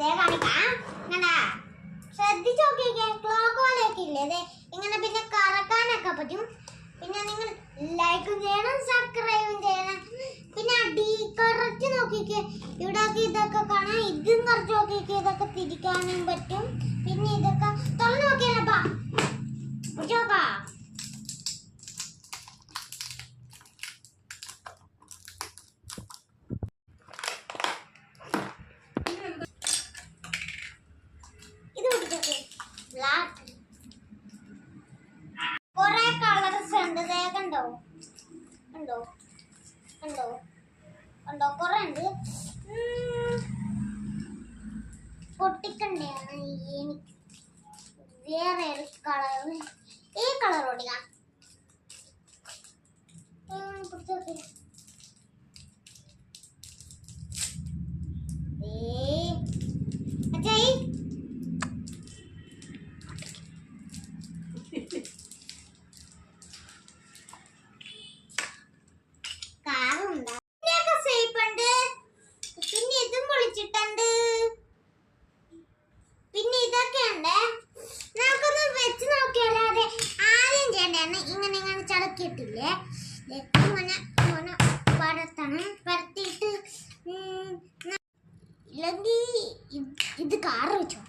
കണ്ടാ ശ്രദ്ധിച്ചു നോക്കിക്കേ ക്ലോക്ക് പോലെയൊക്കെ ഇല്ലേ? ദേ ഇങ്ങനെ പിന്നെ കറക്കാനൊക്കെ പറ്റും. പിന്നെ നിങ്ങൾ ലൈക്കും ചെയ്യണം സബ്സ്ക്രൈബും ചെയ്യണം. പിന്നെ അടി കറക്റ്റ് നോക്കിക്കേ. ഇവിടെ ഇതൊക്കെ കാണാം. ഇതും കുറച്ച് നോക്കിക്കേ. ഇതൊക്കെ തിരിക്കാനും പറ്റും. പിന്നെ ഇതൊക്കെ കണ്ടോ കൊറേ ഉണ്ട് ഉം. പൊട്ടിക്കണ്ടയാണ് എനിക്ക് വേറെ ഒരു കളർ ഈ കളർ ഓടിക്കാം പിടിച്ചോക്കെ ഇങ്ങനെ ഇങ്ങനെ ഇങ്ങനെ പരത്തണം പരത്തിയിട്ട് ഇല്ലെങ്കിൽ ഇത് കാറ് വെച്ചോ.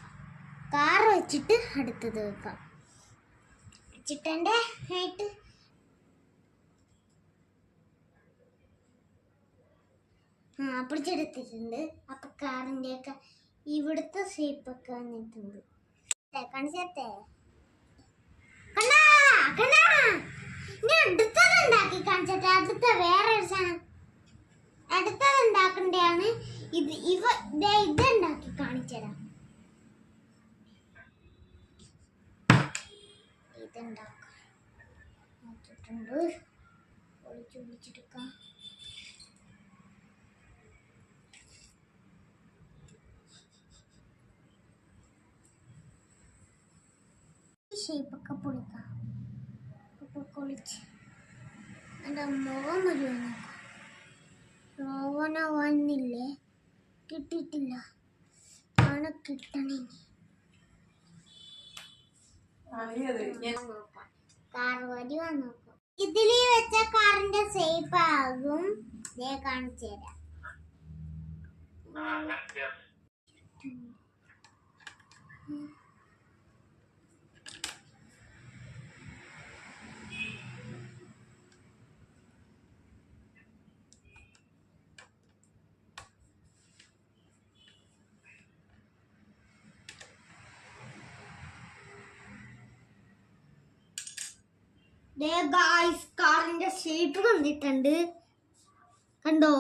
കാറ് വെച്ചിട്ട് അടുത്തത് വെക്കാം. ചിട്ടന്റെ ആയിട്ട്. ആ പിടിച്ചെടുത്തിട്ടുണ്ട്. അപ്പൊ കാറിന്റെ ഒക്കെ ഇവിടുത്തെ ഷേപ്പൊക്കെ വന്നിട്ടുണ്ട്. ദേ, കാണിച്ചേരട്ടെ കണ്ടാ കണ്ടാ ഞാൻ അടുത്തത് ഉണ്ടാക്കി കാണിച്ചിട്ട് അടുത്ത വേറെ ഒരു സാധനം അടുത്തത് ഉണ്ടാക്കണ്ടാണ് ഇത് ഇവ ഇത് ഉണ്ടാക്കി കാണിച്ചുതരാം ഇതുണ്ടാക്കാം. നോക്കിയിട്ടുണ്ട്. ഒളിച്ചു ഷേപ്പൊക്കെ പൊളിക്കാം. അപ്പോൾ എന്റെ മുഖം മുഴുവൻ റോവന വന്നില്ലേ? കിട്ടിയിട്ടില്ല. ആണ് കിട്ടണേ നോക്കാം കാർ വരി നോക്കാം ഇതിൽ വെച്ച കാറിന്റെ സേഫ് ആകും. ഞാൻ കാണിച്ചു തരാം. ദേ ഗായ്സ് കാറിന്റെ ഷേപ്പ് കണ്ടിട്ടുണ്ട്. കണ്ടോ?